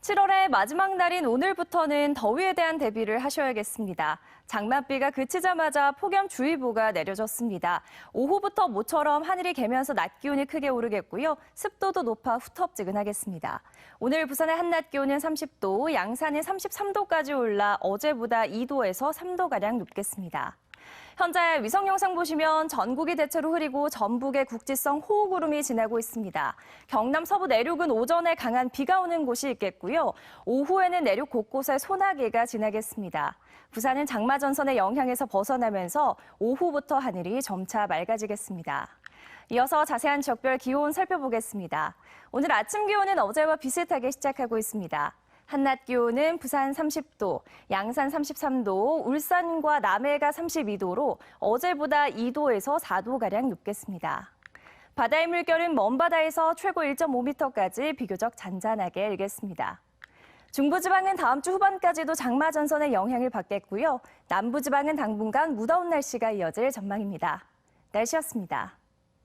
7월의 마지막 날인 오늘부터는 더위에 대한 대비를 하셔야겠습니다. 장맛비가 그치자마자 폭염주의보가 내려졌습니다. 오후부터 모처럼 하늘이 개면서 낮 기온이 크게 오르겠고요. 습도도 높아 후텁지근하겠습니다. 오늘 부산의 한낮 기온은 30도, 양산은 33도까지 올라 어제보다 2도에서 3도가량 높겠습니다. 현재 위성 영상 보시면 전국이 대체로 흐리고 전북에 국지성 호우구름이 지나고 있습니다. 경남 서부 내륙은 오전에 강한 비가 오는 곳이 있겠고요. 오후에는 내륙 곳곳에 소나기가 지나겠습니다. 부산은 장마 전선의 영향에서 벗어나면서 오후부터 하늘이 점차 맑아지겠습니다. 이어서 자세한 지역별 기온 살펴보겠습니다. 오늘 아침 기온은 어제와 비슷하게 시작하고 있습니다. 한낮 기온은 부산 30도, 양산 33도, 울산과 남해가 32도로 어제보다 2도에서 4도가량 높겠습니다. 바다의 물결은 먼바다에서 최고 1.5m까지 비교적 잔잔하게 일겠습니다. 중부지방은 다음 주 후반까지도 장마 전선의 영향을 받겠고요. 남부지방은 당분간 무더운 날씨가 이어질 전망입니다. 날씨였습니다.